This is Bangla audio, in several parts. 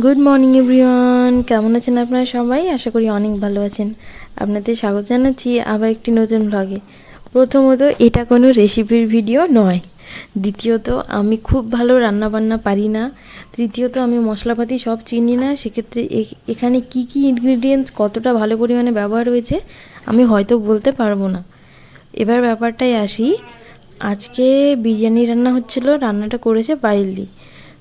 গুড মর্নিং এভরিওয়ান কেমন আছেন আপনারা সবাই? আশা করি অনেক ভালো আছেন। আপনাদের স্বাগত জানাচ্ছি আবার একটি নতুন ভ্লগে প্রথমত, এটা কোনো রেসিপির ভিডিও নয়। দ্বিতীয়ত, আমি খুব ভালো রান্না বান্না পারি না। তৃতীয়ত, আমি মশলাপাতি সব চিনি না। সেক্ষেত্রে এখানে কি কি ইনগ্রিডিয়েন্টস কতটা ভালো পরিমাণে ব্যবহার হয়েছে, আমি হয়তো বলতে পারব না। এবার ব্যাপারটাই আসি। আজকে বিরিয়ানি রান্না হচ্ছিল, রান্নাটা করেছে পাইলদি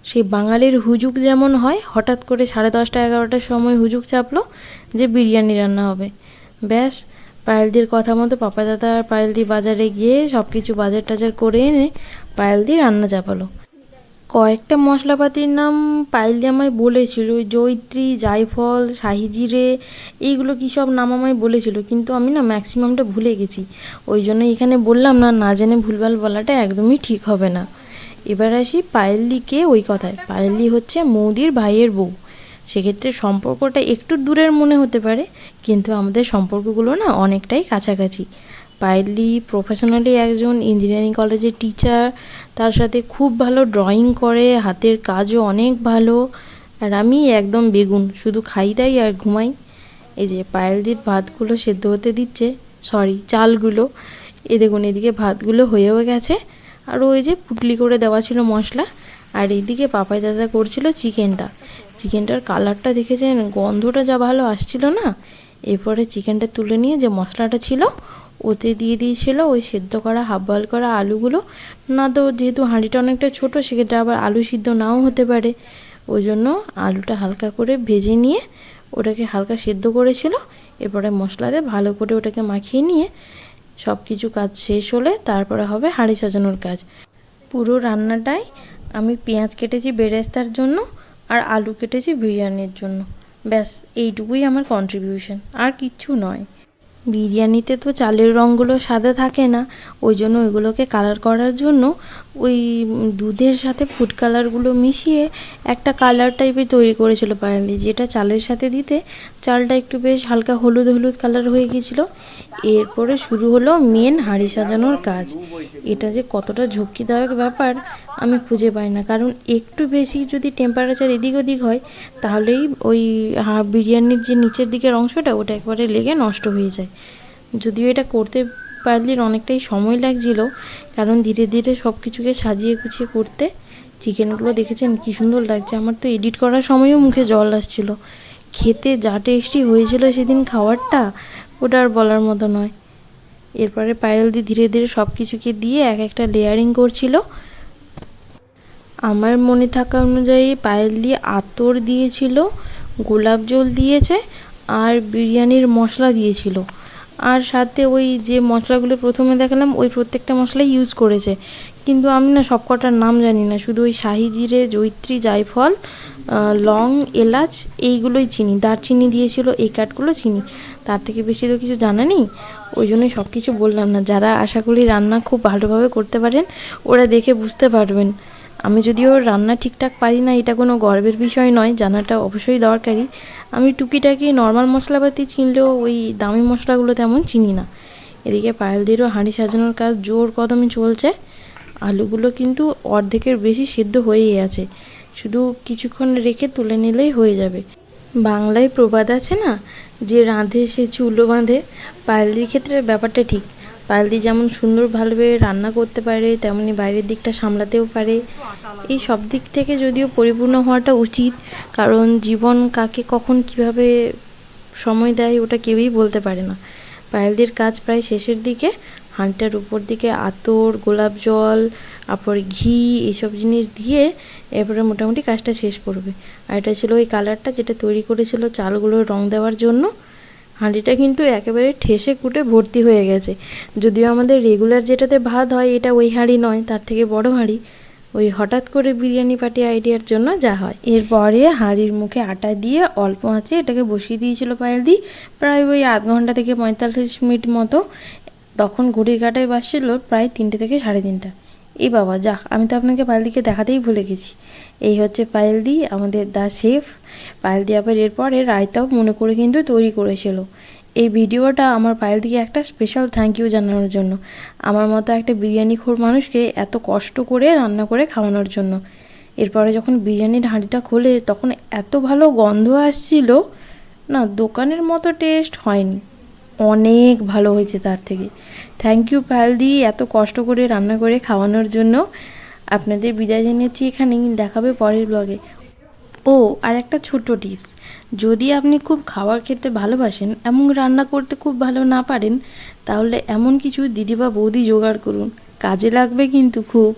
সেই বাঙালির হুজুক যেমন হয়, হঠাৎ করে সাড়ে দশটা, এগারোটার সময় হুজুক চাপলো যে বিরিয়ানি রান্না হবে। ব্যাস, পায়েলদির কথা মতো পাপা দাদা আর পায়েলদি বাজারে গিয়ে সব কিছু বাজার টাজার করে এনে পায়েলদি রান্না চাপালো। কয়েকটা মশলাপাতির নাম পাইলদি আমায় বলেছিল জৈত্রী জায়ফল, শাহি জিরে, এইগুলো কী সব নাম আমায় বলেছিল, কিন্তু আমি না ম্যাক্সিমামটা ভুলে গেছি। ওই জন্য এখানে বললাম না না জেনে ভুলভাল বলাটা একদমই ঠিক হবে না। এবার আসি পায়েলদিকে ওই কথায়। পায়েলদি হচ্ছে মৌদির ভাইয়ের বউ। সেক্ষেত্রে সম্পর্কটা একটু দূরের মনে হতে পারে, কিন্তু আমাদের সম্পর্কগুলো না অনেকটাই কাছাকাছি। পায়েলি প্রফেশনালি একজন ইঞ্জিনিয়ারিং কলেজের টিচার তার সাথে খুব ভালো ড্রয়িং করে, হাতের কাজও অনেক ভালো, আর আমি একদম বেগুন, শুধু খাই দাই আর ঘুমাই। এই যে পায়েলদির ভাতগুলো সেদ্ধ হতে দিচ্ছে সরি চালগুলো। এ দেখুন, এদিকে ভাতগুলো হয়েও গেছে। আর ওই যে পুটলি করে দেওয়া ছিল মশলা, আর এইদিকে পাপাই দাদা করছিল চিকেনটা। চিকেনটার কালারটা দেখেছেন? গন্ধটা যা ভালো আসছিল না? এরপরে চিকেনটা তুলে নিয়ে যে মশলাটা ছিল, ওতে দিয়ে দিয়েছিল ওই সেদ্ধ করা, হাফ বয়েল করা আলুগুলো। না তো যেহেতু হাঁড়িটা অনেকটা ছোট, সেক্ষেত্রে আবার আলু সিদ্ধ নাও হতে পারে। ওই জন্য আলুটা হালকা করে ভেজে নিয়ে ওটাকে হালকা সেদ্ধ করেছিল। এরপরে মশলাতে ভালো করে ওটাকে মাখিয়ে নিয়ে সব কিছু কাজ শেষ হলে তারপরে হবে হাঁড়ি সাজানোর কাজ। পুরো রান্নাটাই আমি পেঁয়াজ কেটেছি বেরেস্তার জন্য আর আলু কেটেছি বিরিয়ানির জন্য। ব্যাস, এইটুকুই আমার কন্ট্রিবিউশন আর কিচ্ছু নয়। বিরিয়ানিতে তো চালের রঙগুলো সাদা থাকে না, ওই জন্য ওইগুলোকে কালার করার জন্য ওই দুধের সাথে ফুড কালারগুলো মিশিয়ে একটা কালার টাইপের তৈরি করেছিল পায়ালি যেটা চালের সাথে দিতে চালটা একটু বেশ হালকা হলুদ হলুদ কালার হয়ে গিয়েছিল। এরপরে শুরু হলো মেন হাঁড়ি সাজানোর কাজ। এটা যে কতটা ঝক্কিদায়ক ব্যাপার, আমি খুঁজে পাই না। কারণ একটু বেশি যদি টেম্পারেচার এদিক ওদিক হয়, তাহলেই ওই বিরিয়ানির যে নিচের দিকের অংশটা, ওটা একবারে লেগে নষ্ট হয়ে যায়। যদিও এটা করতে পারলে অনেকটাই সময় লাগছিল, কারণ ধীরে ধীরে সব কিছুকে সাজিয়ে গুছিয়ে করতে, চিকেনগুলো দেখেছেন কী সুন্দর লাগছে। আমার তো এডিট করার সময়ও মুখে জল আসছিল। খেতে যা টেস্টি হয়েছিল সেদিন খাবারটা ওটা আর বলার মতো নয়। এরপরে পায়েল দি ধীরে ধীরে সব কিছুকে দিয়ে এক একটা লেয়ারিং করছিল। আমার মনে থাকা অনুযায়ী পায়েল দিয়ে আতর দিয়েছিল, গোলাপ জল দিয়েছে আর বিরিয়ানির মশলা দিয়েছিল। আর সাথে ওই যে মশলাগুলো প্রথমে দেখালাম, ওই প্রত্যেকটা মশলাই ইউজ করেছে। কিন্তু আমি না সব কটার নাম জানি না। শুধু ওই শাহি জিরে, জৈত্রী, জায়ফল লং, এলাচ এইগুলোই চিনি। দারচিনি দিয়েছিল, এই কাঠগুলো চিনি। তার থেকে বেশি তো কিছু জানা নেই। ওই জন্যই সব কিছু বললাম না। যারা আশা করি রান্না খুব ভালোভাবে করতে পারেন, ওরা দেখে বুঝতে পারবেন। আমি যদিও রান্না ঠিকঠাক পারি না, এটা কোনো গর্বের বিষয় নয়, জানাটা অবশ্যই দরকারি। আমি টুকিটাকি নর্মাল মশলাপাতি চিনলেও ওই দামি মশলাগুলো তেমন চিনি না। এদিকে পায়েলদেরও হাঁড়ি সাজানোর কাজ জোর কদমে চলছে। আলুগুলো কিন্তু অর্ধেকের বেশি সেদ্ধ হয়েই আছে। শুধু কিছুক্ষণ রেখে তুলে নিলেই হয়ে যাবে। বাংলায় প্রবাদ আছে না? যে রাঁধে, সে চুলো বাঁধে। পায়েলদির ক্ষেত্রে ব্যাপারটা ঠিক। পায়েলদি যেমন সুন্দর ভালোভাবে রান্না করতে পারে, তেমনি বাইরের দিকটা সামলাতেও পারে। এই সব দিক থেকে যদিও পরিপূর্ণ হওয়াটা উচিত, কারণ জীবন কাকে কখন কীভাবে সময় দেয় ওটা কেউই বলতে পারে না। পায়েলদির কাজ প্রায় শেষের দিকে। হাঁড়িটার উপর দিকে আতর, গোলাপ জল, তারপর ঘি এইসব জিনিস দিয়ে এরপরে মোটামুটি কাজটা শেষ করবে। আর এটা ছিল ওই কালারটা যেটা তৈরি করেছিল চালগুলোর রং দেওয়ার জন্য। হাঁড়িটা কিন্তু একেবারে ঠেসে কুটে ভর্তি হয়ে গেছে। যদিও আমাদের রেগুলার যেটাতে ভাত হয় এটা ওই হাঁড়ি নয়, তার থেকে বড় হাঁড়ি। ওই হঠাৎ করে বিরিয়ানি পার্টি আইডিয়ার জন্য যা হয়। এরপরে হাঁড়ির মুখে আটা দিয়ে অল্প আঁচে এটাকে বসিয়ে দিয়েছিল পায়েল দি। প্রায় ওই আধ ঘণ্টা থেকে পঁয়তাল্লিশ মিনিট মতো তখন ঘড়ির কাটায় বাসছিল প্রায় তিনটে থেকে সাড়ে তিনটা। এই বাবা যা আমি তো আপনাকে পায়েলদিকে দেখাতেই ভুলে গেছি। এই হচ্ছে পায়েলদি আমাদের দা শেফ। পায়েলদি আবার এরপরে রায়তাও মনে করে কিন্তু তৈরি করেছিল এই ভিডিওটা আমার পায়েলদিকে একটা স্পেশাল থ্যাংক ইউ জানানোর জন্য। আমার মতো একটা বিরিয়ানি খোর মানুষকে এত কষ্ট করে রান্না করে খাওয়ানোর জন্য। এরপরে যখন বিরিয়ানির হাঁড়িটা খোলে, তখন এত ভালো গন্ধ আসছিল। না, দোকানের মতো টেস্ট হয়নি। অনেক ভালো হয়েছে তার থেকে। থ্যাংক ইউ পালদি এত কষ্ট করে রান্না করে খাওয়ানোর জন্য। আপনাদের বিদায় জানিয়েছি এখানেই দেখাবে পরের ব্লগে ও, আর একটা ছোট্ট টিপস যদি আপনি খুব খাবার খেতে ভালোবাসেন, এমন রান্না করতে খুব ভালো না পারেন, তাহলে এমন কিছু দিদি বা বৌদি জোগাড় করুন। কাজে লাগবে কিন্তু খুব।